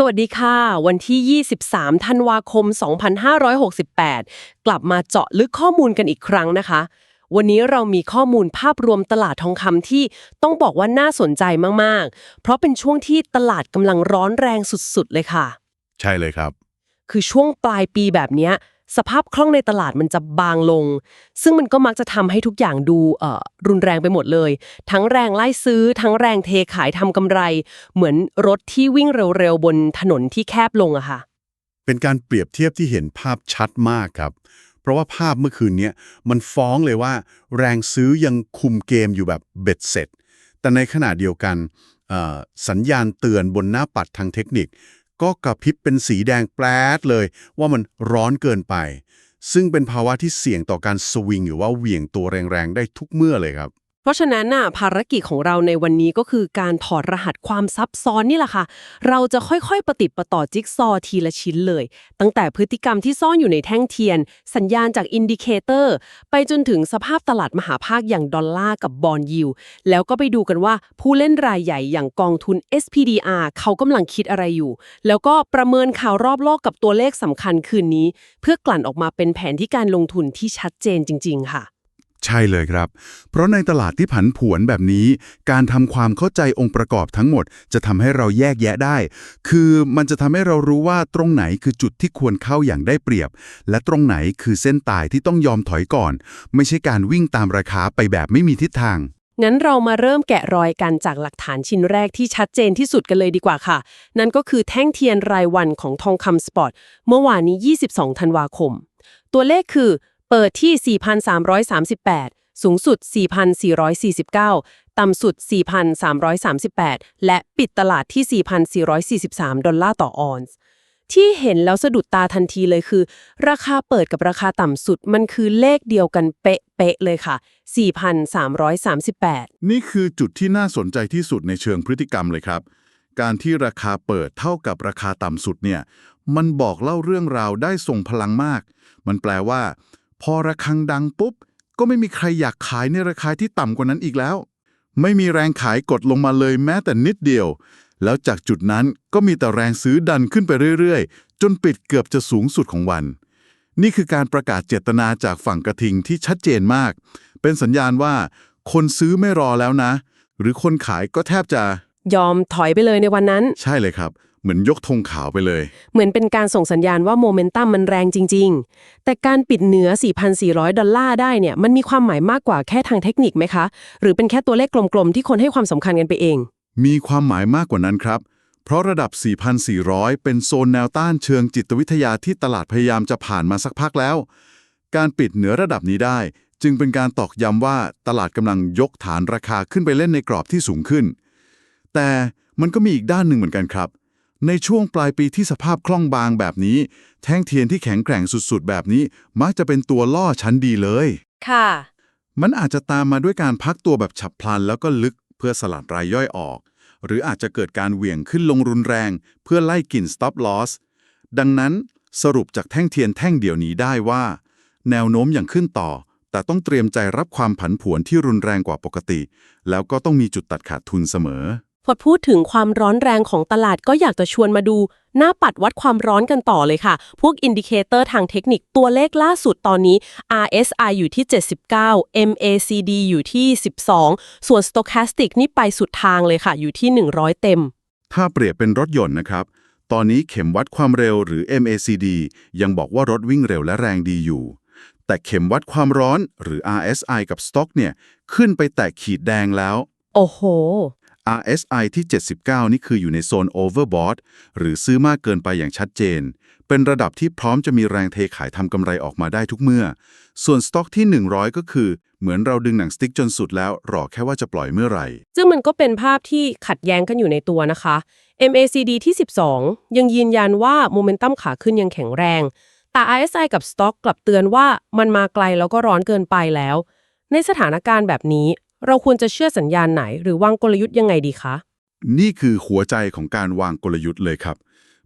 สวัสดีค่ะ วันที่ 23 ธันวาคม 2568 กลับมาเจาะลึกข้อมูลกันอีกครั้งนะคะ วันนี้เรามีข้อมูลภาพรวมตลาดทองคำที่ต้องบอกว่าน่าสนใจมาก ๆ เพราะเป็นช่วงที่ตลาดกำลังร้อนแรงสุด ๆ เลยค่ะ ใช่เลยครับ คือช่วงปลายปีแบบเนี้ย สภาพคล่องในตลาดมันจะบางลง ซึ่งมันก็มักจะทำให้ทุกอย่างดูรุนแรงไปหมดเลย ทั้งแรงไล่ซื้อ ทั้งแรงเทขายทำกำไร เหมือนรถที่วิ่งเร็วๆ บนถนนที่แคบลงอะค่ะ เป็นการเปรียบเทียบที่เห็นภาพชัดมากครับ เพราะว่าภาพเมื่อคืนเนี้ยมันฟ้องเลยว่า แรงซื้อยังคุมเกมอยู่แบบเบ็ดเสร็จ แต่ในขณะเดียวกันสัญญาณเตือนบนหน้าปัดทางเทคนิค ก็กระพริบเป็นสีแดงแปลดเลย ว่ามันร้อนเกินไป ซึ่งเป็นภาวะที่เสี่ยงต่อการสวิงหรือว่าเหวี่ยงตัวแรงๆ ได้ทุกเมื่อเลยครับ ราะฉะนั้นน่ะภารกิจของเราในวันนี้ก็คือการถอดรหัสความซับซ้อนนี่แหละค่ะ เราจะค่อยๆประติดประต่อจิ๊กซอว์ทีละชิ้นเลย ตั้งแต่พฤติกรรมที่ซ่อนอยู่ในแท่งเทียน สัญญาณจากอินดิเคเตอร์ ไปจนถึงสภาพตลาดมหาภาคอย่างดอลลาร์กับบอลยิวแล้วก็ไปดูกันว่าผู้เล่นรายใหญ่อย่างกองทุน SPDR เขากำลังคิดอะไรอยู่ แล้วก็ประเมินข่าวรอบโลกกับตัวเลขสำคัญคืนนี้ เพื่อกลั่นออกมาเป็นแผนที่การลงทุนที่ชัดเจนจริง ๆ ค่ะ ใช่เลยครับ เพราะในตลาดที่ผันผวนแบบนี้ การทำความเข้าใจองค์ประกอบทั้งหมด จะทำให้เราแยกแยะได้ คือมันจะทำให้เรารู้ว่าตรงไหนคือจุดที่ควรเข้าอย่างได้เปรียบ และตรงไหนคือเส้นตายที่ต้องยอมถอยก่อน ไม่ใช่การวิ่งตามราคาไปแบบไม่มีทิศทางงั้นเรามาเริ่มแกะรอยกันจากหลักฐานชิ้นแรกที่ชัดเจนที่สุดกันเลยดีกว่าค่ะ นั่นก็คือแท่งเทียนรายวันของทองคำสปอต เมื่อวานนี้ 22 ธันวาคม ตัวเลขคือ เปิดที่ 4,338 สูงสุด 4,449 ต่ำสุด 4,338 และปิดตลาดที่ 4,443 ดอลลาร์ต่อออนซ์ที่เห็นแล้วสะดุดตาทันทีเลยคือ ราคาเปิดกับราคาต่ำสุดมันคือเลขเดียวกันเป๊ะๆเลยค่ะ 4,338 นี่คือจุดที่น่าสนใจที่สุดในเชิงพฤติกรรมเลยครับ การที่ราคาเปิดเท่ากับราคาต่ำสุดเนี่ย มันบอกเล่าเรื่องราวได้ทรงพลังมาก มันแปลว่า พอระฆังดังปุ๊บ ก็ไม่มีใครอยากขายในราคาที่ต่ำกว่านั้นอีกแล้ว ไม่มีแรงขายกดลงมาเลยแม้แต่นิดเดียว แล้วจากจุดนั้นก็มีแต่แรงซื้อดันขึ้นไปเรื่อยๆ จนปิดเกือบจะสูงสุดของวัน นี่คือการประกาศเจตนาจากฝั่งกระทิงที่ชัดเจนมาก เป็นสัญญาณว่า คนซื้อไม่รอแล้วนะ หรือคนขายก็แทบจะ ยอมถอยไปเลยในวันนั้น ใช่เลยครับ เหมือนยกธงขาวไปเลย เหมือนเป็นการส่งสัญญาณว่าโมเมนตัมมันแรงจริง ๆ แต่การปิดเหนือ 4,400 ดอลลาร์ได้เนี่ย มันมีความหมายมากกว่าแค่ทางเทคนิคไหมคะ หรือเป็นแค่ตัวเลขกลมๆ ที่คนให้ความสำคัญกันไปเอง มีความหมายมากกว่านั้นครับ เพราะระดับ 4,400 เป็นโซนแนวต้านเชิงจิตวิทยาที่ตลาดพยายามจะผ่านมาสักพักแล้ว การปิดเหนือระดับนี้ได้ จึงเป็นการตอกย้ำว่าตลาดกำลังยกฐานราคาขึ้นไปเล่นในกรอบที่สูงขึ้น แต่มันก็มีอีกด้านหนึ่งเหมือนกันครับ ในช่วงปลายปีที่สภาพคล่องบางแบบนี้ แท่งเทียนที่แข็งแกร่งสุดๆ แบบนี้ มักจะเป็นตัวล่อชั้นดีเลย ค่ะ มันอาจจะตามมาด้วยการพักตัวแบบฉับพลันแล้วก็ลึกเพื่อสลัดรายย่อยออก หรืออาจจะเกิดการเหวี่ยงขึ้นลงรุนแรง เพื่อไล่กลิ่น stop loss ดังนั้นสรุปจากแท่งเทียนแท่งเดียวนี้ได้ว่า แนวโน้มอย่างขึ้นต่อ แต่ต้องเตรียมใจรับความผันผวนที่รุนแรงกว่าปกติ แล้วก็ต้องมีจุดตัดขาดทุนเสมอ พอพูดถึงความร้อนแรงของตลาดก็อยากจะชวนมาดู หน้าปัดวัดความร้อนกันต่อเลยค่ะ พวกอินดิเคเตอร์ทางเทคนิคตัวเลขล่าสุดตอนนี้ RSI อยู่ที่ 79 MACD อยู่ที่ 12 ส่วน Stochastic นี่ไปสุดทางเลยค่ะ อยู่ที่ 100 เต็ม ถ้าเปรียบเป็นรถยนต์นะครับ ตอนนี้เข็มวัดความเร็วหรือ MACD ยังบอกว่ารถวิ่งเร็วและแรงดีอยู่ แต่เข็มวัดความร้อนหรือ RSI กับสต็อกเนี่ยขึ้นไปแตะขีดแดงแล้ว โอ้โห RSI ที่ 79 นี่คืออยู่ในโซน overbought หรือซื้อมากเกินไปอย่างชัดเจน เป็นระดับที่พร้อมจะมีแรงเทขายทำกำไรออกมาได้ทุกเมื่อ ส่วนสต็อกที่ 100 ก็คือ เหมือนเราดึงหนังสติ๊กจนสุดแล้วรอแค่ว่าจะปล่อยเมื่อไหร่ ซึ่งมันก็เป็นภาพที่ขัดแย้งกันอยู่ในตัวนะคะ MACD ที่ 12 ยังยืนยันว่าโมเมนตัมขาขึ้นยังแข็งแรง แต่ RSI กับ Stock กลับเตือนว่ามันมาไกลแล้วก็ร้อนเกินไปแล้ว ในสถานการณ์แบบนี้ เราควรจะเชื่อสัญญาณไหน หรือวางกลยุทธ์ยังไงดีคะ นี่คือหัวใจของการวางกลยุทธ์เลยครับ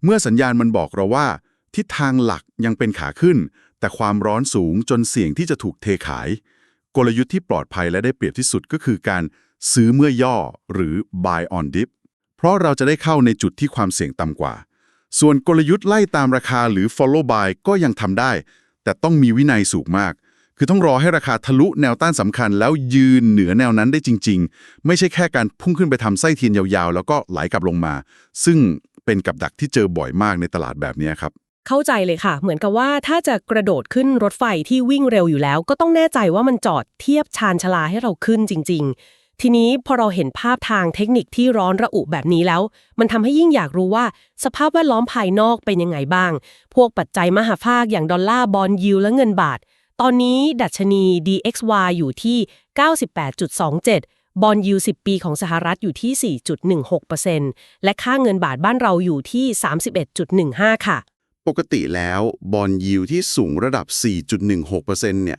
เมื่อสัญญาณมันบอกเราว่า ทิศทางหลักยังเป็นขาขึ้น แต่ความร้อนสูงจนเสี่ยงที่จะถูกเทขาย กลยุทธ์ที่ปลอดภัยและได้เปรียบที่สุดก็คือการซื้อเมื่อย่อหรือ buy on dip เพราะเราจะได้เข้าในจุดที่ความเสี่ยงต่ำกว่า ส่วนกลยุทธ์ไล่ตามราคาหรือ follow buy ก็ยังทำได้ แต่ต้องมีวินัยสูงมาก คือต้องรอให้ราคาทะลุแนวต้านสำคัญ แล้วยืนเหนือแนวนั้นได้จริง ๆ ไม่ใช่แค่การพุ่งขึ้นไปทำไส้เทียนยาวๆ แล้วก็ไหลกลับลงมา ซึ่งเป็นกับดักที่เจอบ่อยมากในตลาดแบบนี้ครับเข้าใจเลยค่ะ เหมือนกับว่าถ้าจะกระโดดขึ้นรถไฟที่วิ่งเร็วอยู่แล้ว ก็ต้องแน่ใจว่ามันจอดเทียบชานชลาให้เราขึ้นจริง ๆ ทีนี้พอเราเห็นภาพทางเทคนิคที่ร้อนระอุแบบนี้แล้ว มันทำให้ยิ่งอยากรู้ว่า สภาพแวดล้อมภายนอกเป็นยังไงบ้าง พวกปัจจัยมหาภาคอย่างดอลลาร์บอลยิวและเงินบาท ตอนนี้ดัชนี DXY อยู่ที่ 98.27 บอลยู10 ปีของสหรัฐอยู่ที่ 4.16%และค่าเงินบาทบ้านเราอยู่ที่ 31.15 ค่ะ ปกติแล้วบอลยิวที่สูงระดับ 4.16%เนี่ย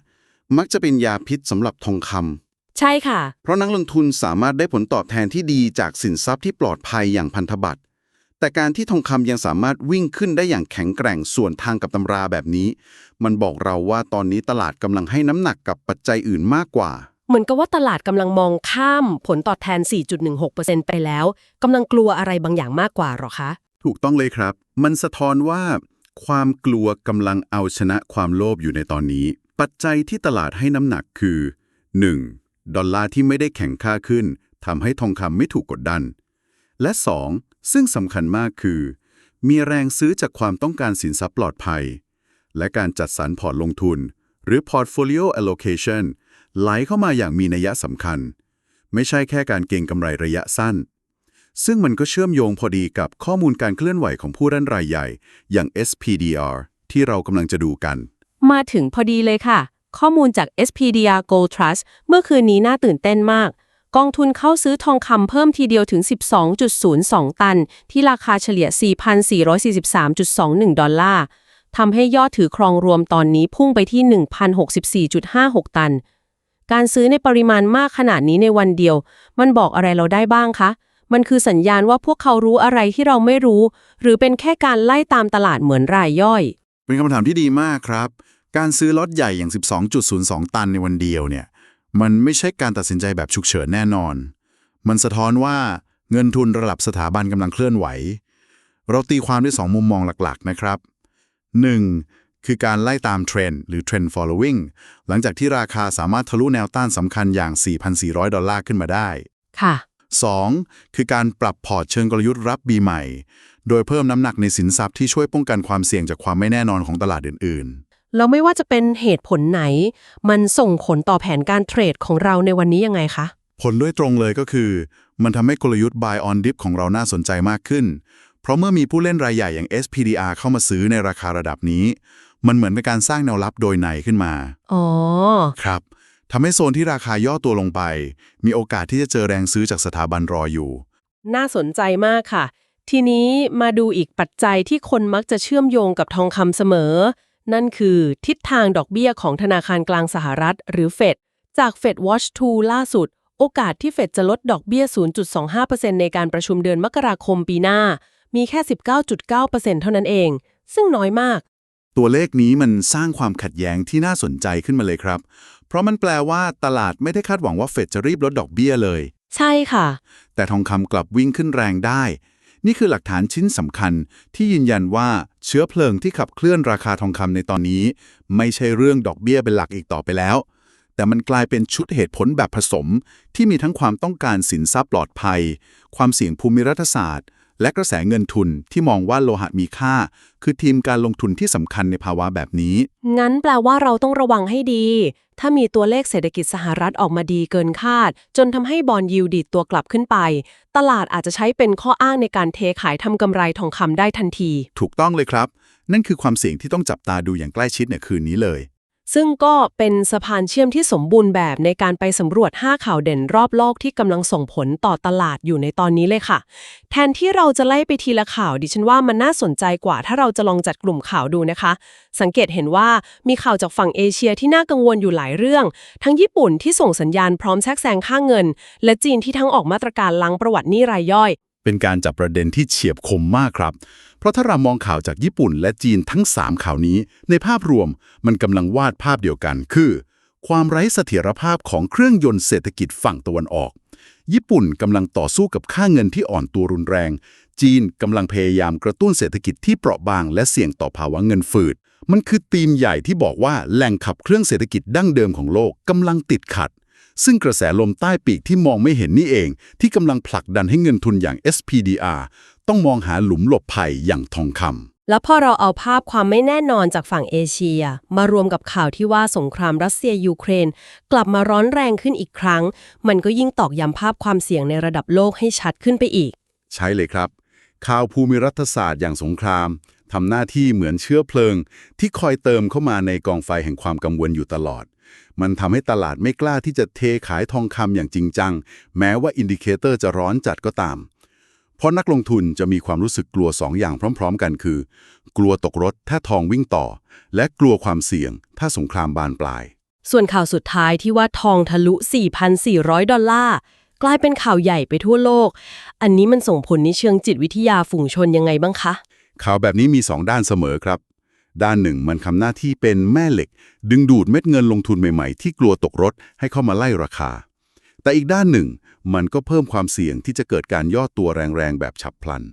มักจะเป็นยาพิษสำหรับทองคำใช่ค่ะ เพราะนักลงทุนสามารถได้ผลตอบแทนที่ดีจากสินทรัพย์ที่ปลอดภัยอย่างพันธบัตร แต่การที่ทองคำยังสามารถวิ่งขึ้นได้อย่างแข็งแกร่งส่วนทางกับตำราแบบนี้ มันบอกเราว่าตอนนี้ตลาดกำลังให้น้ำหนักกับปัจจัยอื่นมากกว่า เหมือนกับว่าตลาดกำลังมองข้ามผลตอบแทน 4.16%ไปแล้วกำลังกลัวอะไรบางอย่างมากกว่าหรอคะ ถูกต้องเลยครับ มันสะท้อนว่า ความกลัวกำลังเอาชนะความโลภอยู่ในตอนนี้ ปัจจัยที่ตลาดให้น้ำหนักคือ 1. ดอลลาร์ที่ไม่ได้แข็งค่าขึ้นทำให้ทองคำไม่ถูกกดดัน และ 2. ซึ่งสำคัญมากคือ มีแรงซื้อจากความต้องการสินทรัพย์ปลอดภัย และการจัดสรรพอร์ตลงทุน หรือ portfolio allocation ไหลเข้ามาอย่างมีนัยสำคัญ ไม่ใช่แค่การเก็งกำไรระยะสั้น ซึ่งมันก็เชื่อมโยงพอดีกับข้อมูลการเคลื่อนไหวของผู้ร่นรายใหญ่ อย่าง SPDR ที่เรากำลังจะดูกัน มาถึงพอดีเลยค่ะ ข้อมูลจาก SPDR Gold Trust เมื่อคืนนี้น่าตื่นเต้นมาก กองทุนเข้าซื้อทองคำเพิ่มทีเดียวถึง 12.02 ตัน ที่ราคาเฉลี่ย 4,443.21 ดอลลาร์ทำให้ยอดถือครองรวมตอนนี้พุ่งไปที่ 1,064.56 ตัน การซื้อในปริมาณมากขนาดนี้ในวันเดียว มันบอกอะไรเราได้บ้างคะ มันคือสัญญาณว่าพวกเขารู้อะไรที่เราไม่รู้ หรือเป็นแค่การไล่ตามตลาดเหมือนรายย่อย เป็นคำถามที่ดีมากครับ การซื้อล็อตใหญ่อย่าง 12.02 ตันในวันเดียวเนี่ย มันไม่ใช่การตัดสินใจแบบฉุกเฉินแน่นอน มันสะท้อนว่าเงินทุนระดับสถาบันกำลังเคลื่อนไหว เราตีความด้วย 2 มุมมองหลักๆ นะครับ 1. คือการไล่ตามเทรนด์หรือ Trend following หลังจากที่ราคาสามารถทะลุแนวต้านสำคัญอย่าง 4,400 ดอลลาร์ขึ้นมาได้ ค่ะ 2. คือการปรับพอร์ตเชิงกลยุทธ์รับปีใหม่ โดยเพิ่มน้ำหนักในสินทรัพย์ที่ช่วยป้องกันความเสี่ยงจากความไม่แน่นอนของตลาดอื่น แล้วไม่ว่าจะเป็นเหตุผลไหน มันส่งผลต่อแผนการเทรดของเราในวันนี้ยังไงคะๆผลด้วยตรงเลยก็คือ มันทำให้กลยุทธ์ buy on dip ของเราน่าสนใจมากขึ้น เพราะเมื่อมีผู้เล่นรายใหญ่อย่าง SPDR เข้ามาซื้อในราคาระดับนี้ มันเหมือนเป็นการสร้างแนวรับโดยในขึ้นมา อ๋อ ครับทำให้โซนที่ราคาย่อตัวลงไป มีโอกาสที่จะเจอแรงซื้อจากสถาบันรออยู่ น่าสนใจมากค่ะ ทีนี้มาดูอีกปัจจัยที่คนมักจะเชื่อมโยงกับทองคำเสมอ นั่นคือทิศทางดอกเบี้ยของธนาคารกลางสหรัฐ หรือเฟดจาก Fed Watch 2ล่าสุด โอกาสที่เฟดจะลดดอกเบี้ย 0.25%ในการประชุมเดือนมกราคมปีหน้า มีแค่ 19.9%เท่านั้นเอง ซึ่งน้อยมาก ตัวเลขนี้มันสร้างความขัดแย้งที่น่าสนใจขึ้นมาเลยครับ เพราะมันแปลว่าตลาดไม่ได้คาดหวังว่าเฟดจะรีบลดดอกเบี้ยเลย ใช่ค่ะ แต่ทองคำกลับวิ่งขึ้นแรงได้ นี่คือหลักฐานชิ้นสำคัญที่ยืนยันว่าเชื้อเพลิงที่ขับเคลื่อนราคาทองคำในตอนนี้ ไม่ใช่เรื่องดอกเบี้ยเป็นหลักอีกต่อไปแล้ว แต่มันกลายเป็นชุดเหตุผลแบบผสม ที่มีทั้งความต้องการสินทรัพย์ปลอดภัย ความเสี่ยงภูมิรัฐศาสตร์ และกระแสเงินทุนที่มองว่าโลหะมีค่า คือทีมการลงทุนที่สำคัญในภาวะแบบนี้ งั้นแปลว่าเราต้องระวังให้ดี ถ้ามีตัวเลขเศรษฐกิจสหรัฐออกมาดีเกินคาด จนทำให้บอลยิวดีดตัวกลับขึ้นไป ตลาดอาจจะใช้เป็นข้ออ้างในการเทขายทำกำไรทองคำได้ทันที ถูกต้องเลยครับ นั่นคือความเสี่ยงที่ต้องจับตาดูอย่างใกล้ชิดในคืนนี้เลย ซึ่งก็เป็นสะพานเชื่อมที่สมบูรณ์แบบในการไปสำรวจ 5 ข่าวเด่นรอบโลกที่กำลังส่งผลต่อตลาดอยู่ในตอนนี้เลยค่ะ แทนที่เราจะไล่ไปทีละข่าว ดิฉันว่ามันน่าสนใจกว่า ถ้าเราจะลองจัดกลุ่มข่าวดูนะคะ สังเกตเห็นว่ามีข่าวจากฝั่งเอเชียที่น่ากังวลอยู่หลายเรื่อง ทั้งญี่ปุ่นที่ส่งสัญญาณพร้อมแทรกแซงค่าเงิน และจีนที่ทั้งออกมาตรการล้างประวัติหนี้รายย่อย เป็นการจับประเด็นที่เฉียบคมมากครับ เพราะถ้าเรามองข่าวจากญี่ปุ่นและจีนทั้ง 3 ข่าวนี้ ในภาพรวมมันกำลังวาดภาพเดียวกัน คือ ความไร้เสถียรภาพของเครื่องยนต์เศรษฐกิจฝั่งตะวันออก ญี่ปุ่นกำลังต่อสู้กับค่าเงินที่อ่อนตัวรุนแรง จีนกำลังพยายามกระตุ้นเศรษฐกิจที่เปราะบาง และเสี่ยงต่อภาวะเงินฝืด มันคือธีมใหญ่ที่บอกว่าแหล่งขับเครื่องเศรษฐกิจดั้งเดิมของโลกกำลังติดขัด ซึ่งกระแสลมใต้ปีกที่มองไม่เห็นนี่เอง ที่กำลังผลักดันให้เงินทุนอย่าง SPDR ต้องมองหาหลุมหลบภัยอย่างทองคำแล้วพอเราเอาภาพความไม่แน่นอนจากฝั่งเอเชีย มารวมกับข่าวที่ว่าสงครามรัสเซียยูเครน กลับมาร้อนแรงขึ้นอีกครั้ง มันก็ยิ่งตอกย้ำภาพความเสี่ยงในระดับโลกให้ชัดขึ้นไปอีก ใช่เลยครับ ข่าวภูมิรัฐศาสตร์อย่างสงคราม ทำหน้าที่เหมือนเชื้อเพลิง ที่คอยเติมเข้ามาในกองไฟแห่งความกังวลอยู่ตลอด มันทำให้ตลาดไม่กล้าที่จะเทขายทองคำอย่างจริงจัง แม้ว่าอินดิเคเตอร์จะร้อนจัดก็ตาม เพราะนักลงทุนจะมีความรู้สึกกลัวสองอย่างพร้อม ๆ กันคือ กลัวตกรถถ้าทองวิ่งต่อ และกลัวความเสี่ยง ถ้าสงครามบานปลาย ส่วนข่าวสุดท้ายที่ว่าทองทะลุ 4,400 ดอลลาร์กลายเป็นข่าวใหญ่ไปทั่วโลก อันนี้มันส่งผลในเชิงจิตวิทยาฝูงชนยังไงบ้างคะ ข่าวแบบนี้มี 2 ด้านเสมอครับ ด้านหนึ่งมันทำหน้าที่เป็นแม่เหล็ก ดึงดูดเม็ดเงินลงทุนใหม่ๆ ที่กลัวตกรถให้เข้ามาไล่ราคา แต่อีกด้านหนึ่ง มันก็เพิ่มความเสี่ยงที่จะเกิดการย่อตัวแรงๆแบบฉับพลัน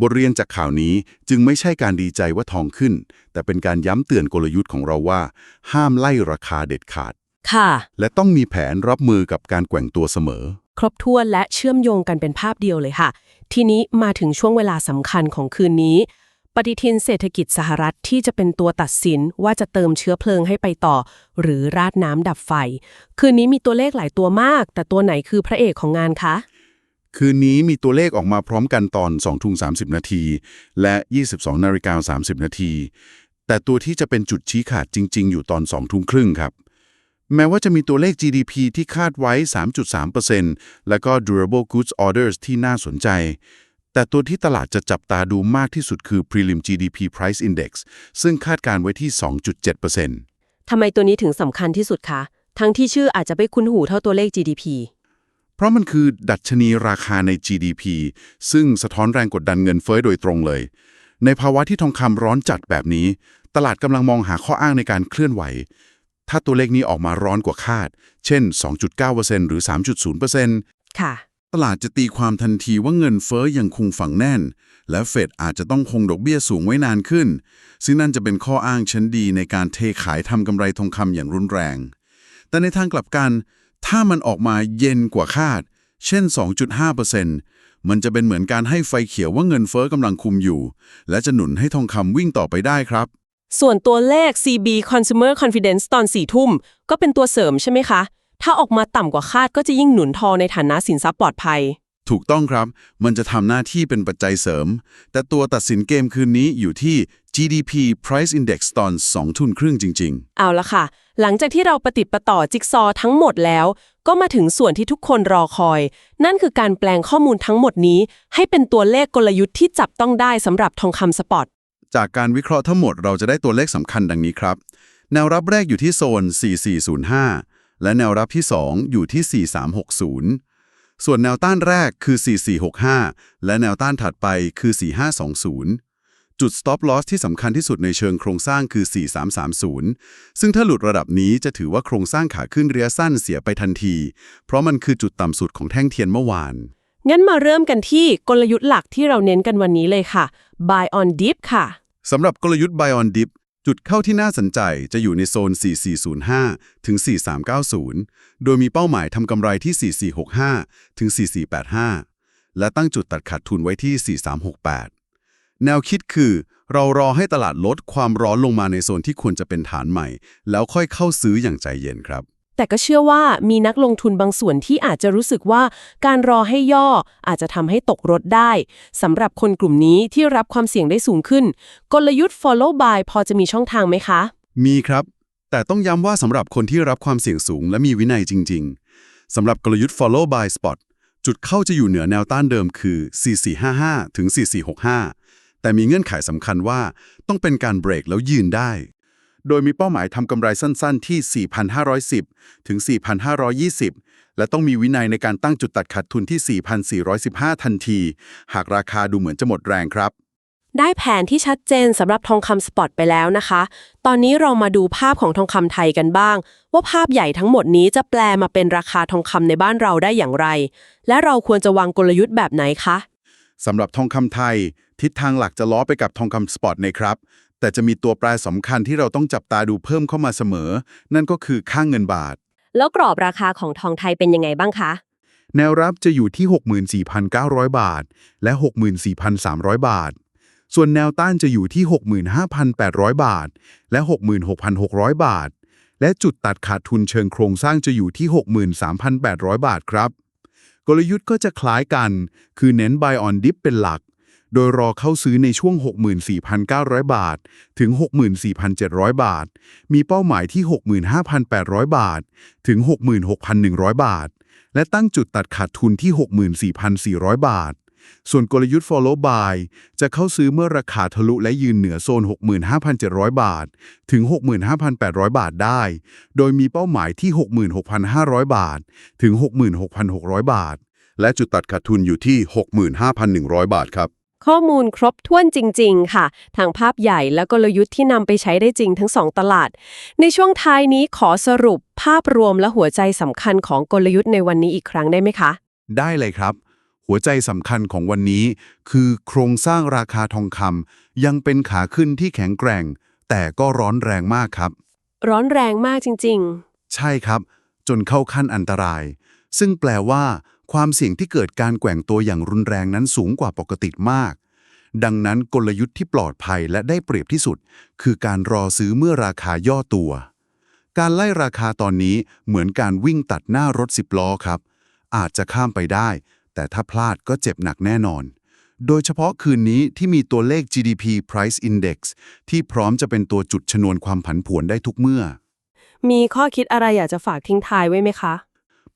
บทเรียนจากข่าวนี้จึงไม่ใช่การดีใจว่าทองขึ้น แต่เป็นการย้ำเตือนกลยุทธ์ของเราว่า ห้ามไล่ราคาเด็ดขาด ค่ะ และต้องมีแผนรับมือกับการแกว่งตัวเสมอ ครบถ้วนและเชื่อมโยงกันเป็นภาพเดียวเลยค่ะ ทีนี้มาถึงช่วงเวลาสำคัญของคืนนี้ ปฏิทินเศรษฐกิจสหรัฐที่จะเป็นตัวตัดสินว่าจะเติมเชื้อเพลิงให้ไปต่อ หรือราดน้ำดับไฟ คืนนี้มีตัวเลขหลายตัวมาก แต่ตัวไหนคือพระเอกของงานคะคืนนี้มีตัวเลขออกมาพร้อมกันตอน2ทุ่ม30 นาที และ 22นาฬิกา30 นาที แต่ตัวที่จะเป็นจุดชี้ขาดจริง ๆ อยู่ตอน2ทุ่มครึ่งครับ แม้ว่าจะมีตัวเลข GDP ที่คาดไว้ 3.3%แล้วก็ durable goods orders ที่น่าสนใจ แต่ตัวที่ตลาดจะจับตาดูมากที่สุดคือ prelim GDP price index ซึ่งคาดการไว้ที่ 2.7%ทำไมตัวนี้ถึงสำคัญที่สุดคะ ทั้งที่ชื่ออาจจะไม่คุ้นหูเท่าตัวเลข GDP เพราะมันคือดัชนีราคาใน GDP ซึ่งสะท้อนแรงกดดันเงินเฟ้อโดยตรงเลย ในภาวะที่ทองคำร้อนจัดแบบนี้ ตลาดกำลังมองหาข้ออ้างในการเคลื่อนไหว ถ้าตัวเลขนี้ออกมาร้อนกว่าคาด เช่น 2.9%หรือ 3.0%ค่ะ ตลาดจะตีความทันทีว่าเงินเฟ้อยังคงฝังแน่น และเฟดอาจจะต้องคงดอกเบี้ยสูงไว้นานขึ้น ซึ่งนั่นจะเป็นข้ออ้างชั้นดีในการเทขายทำกำไรทองคำอย่างรุนแรง แต่ในทางกลับกัน ถ้ามันออกมาเย็นกว่าคาด เช่น 2.5%มันจะเป็นเหมือนการให้ไฟเขียวว่าเงินเฟ้อกำลังคุมอยู่ และจะหนุนให้ทองคำวิ่งต่อไปได้ครับ ส่วนตัวเลข CB Consumer Confidence ตอน4ทุ่ม ก็เป็นตัวเสริมใช่ไหมคะ ถ้าออกมาต่ำกว่าคาดก็จะยิ่งหนุนทองในฐานะสินทรัพย์ปลอดภัย ถูกต้องครับ มันจะทำหน้าที่เป็นปัจจัยเสริม แต่ตัวตัดสินเกมคืนนี้อยู่ที่ GDP Price Index ตอน2ทุ่มครึ่งจริง ๆ เอาละค่ะ หลังจากที่เราประติดประต่อจิ๊กซอว์ทั้งหมดแล้ว ก็มาถึงส่วนที่ทุกคนรอคอย นั่นคือการแปลงข้อมูลทั้งหมดนี้ ให้เป็นตัวเลขกลยุทธ์ที่จับต้องได้สำหรับทองคำสปอต จากการวิเคราะห์ทั้งหมดเราจะได้ตัวเลขสำคัญดังนี้ครับ แนวรับแรกอยู่ที่โซน 4405 และแนวรับที่ 2 อยู่ที่ 4360 ส่วนแนวต้านแรกคือ 4465 และแนวต้านถัดไปคือ 4520 จุด stop loss ที่สำคัญที่สุดในเชิงโครงสร้างคือ 4330 ซึ่งถ้าหลุดระดับนี้จะถือว่าโครงสร้างขาขึ้นระยะสั้นเสียไปทันที เพราะมันคือจุดต่ำสุดของแท่งเทียนเมื่อวานงั้นมาเริ่มกันที่กลยุทธ์หลักที่เราเน้นกันวันนี้เลยค่ะ buy on dip ค่ะ สำหรับกลยุทธ์ Buy on Dip จุดเข้าที่น่าสนใจจะอยู่ในโซน 4405 ถึง 4390 โดยมีเป้าหมายทำกำไรที่ 4465 ถึง 4485 และตั้งจุดตัดขาดทุนไว้ที่ 4368 แนวคิดคือ เรารอให้ตลาดลดความร้อนลงมาในโซนที่ควรจะเป็นฐานใหม่ แล้วค่อยเข้าซื้ออย่างใจเย็นครับ แต่ก็เชื่อว่ามีนักลงทุนบางส่วนที่อาจจะรู้สึกว่าการรอให้ย่ออาจจะทำให้ตกรถได้สำหรับคนกลุ่มนี้ที่รับความเสี่ยงได้สูงขึ้น กลยุทธ์ follow buy พอจะมีช่องทางไหมคะ มีครับ แต่ต้องย้ำว่าสำหรับคนที่รับความเสี่ยงสูงและมีวินัยจริง ๆสำหรับกลยุทธ์ follow by spot จุดเข้าจะอยู่เหนือแนวต้านเดิมคือ 4455 ถึง 4465 แต่มีเงื่อนไขสำคัญว่าต้องเป็นการเบรกแล้วยืนได้ โดยมีเป้าหมายทำกำไรสั้นๆที่ 4,510 ถึง 4,520 และต้องมีวินัยในการตั้งจุดตัดขาดทุนที่ 4,415 ทันที หากราคาดูเหมือนจะหมดแรงครับ ได้แผนที่ชัดเจนสำหรับทองคำสปอตไปแล้วนะคะ ตอนนี้เรามาดูภาพของทองคำไทยกันบ้าง ว่าภาพใหญ่ทั้งหมดนี้จะแปลมาเป็นราคาทองคำในบ้านเราได้อย่างไร และเราควรจะวางกลยุทธ์แบบไหนคะสำหรับทองคำไทย ทิศทางหลักจะล้อไปกับทองคำสปอตนะครับ แต่จะมีตัวแปรสำคัญที่เราต้องจับตาดูเพิ่มเข้ามาเสมอ นั่นก็คือค่างเงินบาท แล้วกรอบราคาของทองไทยเป็นยังไงบ้างคะ แนวรับจะอยู่ที่ 64,900 บาท และ 64,300 บาท ส่วนแนวต้านจะอยู่ที่ 65,800 บาท และ 66,600 บาท และจุดตัดขาดทุนเชิงโครงสร้างจะอยู่ที่ 63,800 บาทครับ กลยุทธ์ก็จะคล้ายกัน คือเน้น buy on dip เป็นหลัก โดยรอเข้าซื้อในช่วง 64,900 บาท ถึง 64,700 บาท มีเป้าหมายที่ 65,800 บาท ถึง 66,100 บาท และตั้งจุดตัดขาดทุนที่ 64,400 บาท ส่วนกลยุทธ์ follow buy จะเข้าซื้อเมื่อราคาทะลุและยืนเหนือโซน 65,700 บาท ถึง 65,800 บาทได้ โดยมีเป้าหมายที่ 66,500 บาท ถึง 66,600 บาท และจุดตัดขาดทุนอยู่ที่ 65,100 บาทครับ ข้อมูลครบถ้วนจริง ๆ ค่ะ ทางภาพใหญ่และกลยุทธ์ที่นำไปใช้ได้จริงทั้งสองตลาด ในช่วงท้ายนี้ขอสรุปภาพรวมและหัวใจสำคัญของกลยุทธ์ในวันนี้อีกครั้งได้ไหมคะ ได้เลยครับ หัวใจสำคัญของวันนี้ คือโครงสร้างราคาทองคำยังเป็นขาขึ้นที่แข็งแกร่ง แต่ก็ร้อนแรงมากครับ ร้อนแรงมากจริงใช่ครับ จนเข้าขั้นอันตราย ซึ่งแปลว่า ความเสี่ยงที่เกิดการแกว่งตัวอย่างรุนแรงนั้นสูงกว่าปกติมาก ดังนั้นกลยุทธ์ที่ปลอดภัยและได้เปรียบที่สุด คือการรอซื้อเมื่อราคาย่อตัว การไล่ราคาตอนนี้เหมือนการวิ่งตัดหน้ารถสิบล้อครับ อาจจะข้ามไปได้ แต่ถ้าพลาดก็เจ็บหนักแน่นอน โดยเฉพาะคืนนี้ที่มีตัวเลข GDP Price Index ที่พร้อมจะเป็นตัวจุดชนวนความผันผวนได้ทุกเมื่อ มีข้อคิดอะไรอยากจะฝากทิ้งท้ายไว้ไหมคะ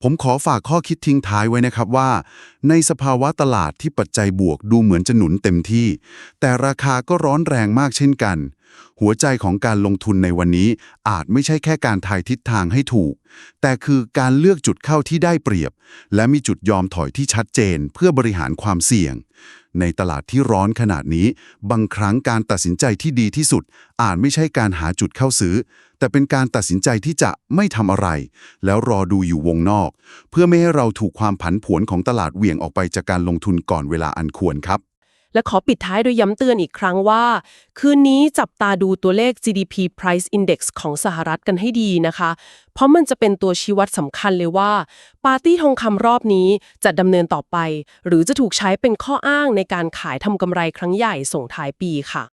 ผมขอฝากข้อคิดทิ้งท้ายไว้นะครับว่า ในสภาวะตลาดที่ปัจจัยบวกดูเหมือนจะหนุนเต็มที่ แต่ราคาก็ร้อนแรงมากเช่นกัน หัวใจของการลงทุนในวันนี้อาจไม่ใช่แค่การทายทิศทางให้ถูก แต่คือการเลือกจุดเข้าที่ได้เปรียบ และมีจุดยอมถอยที่ชัดเจนเพื่อบริหารความเสี่ยง ในตลาดที่ร้อนขนาดนี้ บางครั้งการตัดสินใจที่ดีที่สุด อาจไม่ใช่การหาจุดเข้าซื้อ แต่เป็นการตัดสินใจที่จะไม่ทำอะไร แล้วรอดูอยู่วงนอก เพื่อไม่ให้เราถูกความผันผวนของตลาดเหวี่ยงออกไปจากการลงทุนก่อนเวลาอันควรครับ และขอปิดท้ายโดยย้ำเตือนอีกครั้งว่า คืนนี้จับตาดูตัวเลข GDP Price Index ของสหรัฐกันให้ดีนะคะ เพราะมันจะเป็นตัวชี้วัดสำคัญเลยว่า ปาร์ตี้ทองคำรอบนี้จะดำเนินต่อไป หรือจะถูกใช้เป็นข้ออ้างในการขายทำกำไรครั้งใหญ่ส่งท้ายปีค่ะ